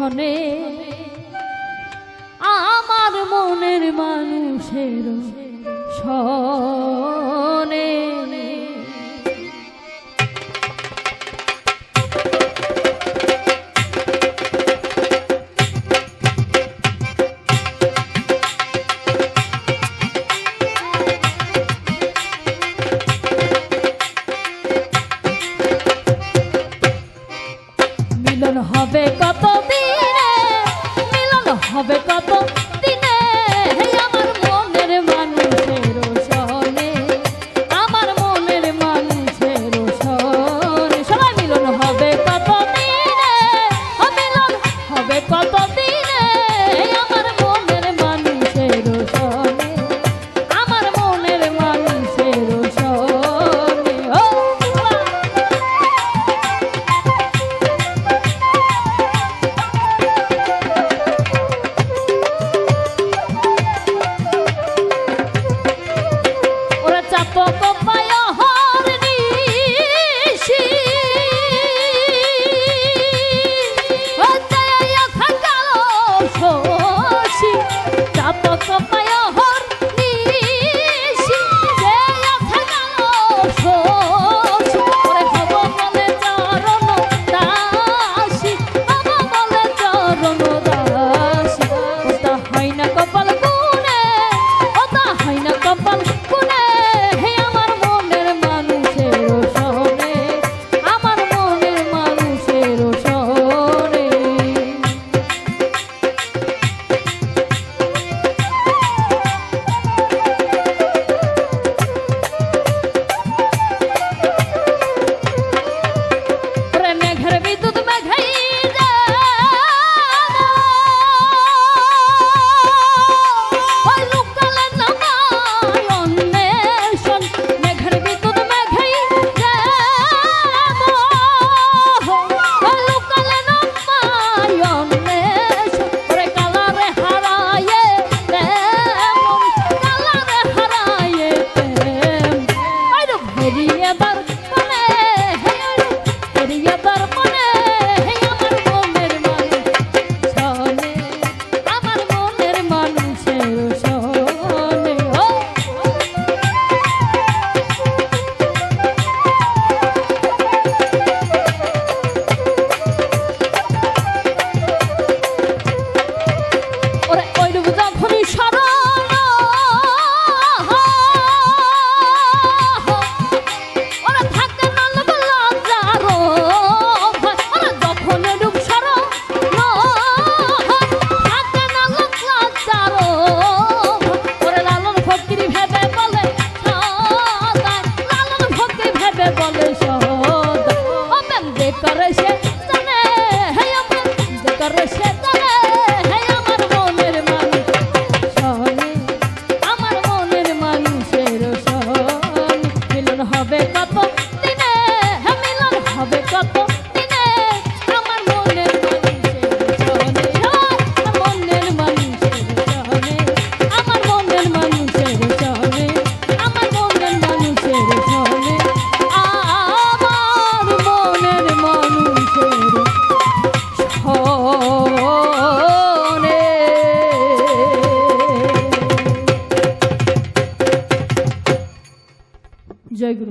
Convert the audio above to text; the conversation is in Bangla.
ক্ষণে আমার মনের মানুষের সনে। হবে apa kau করবে বলে সহদ অবেন বে করে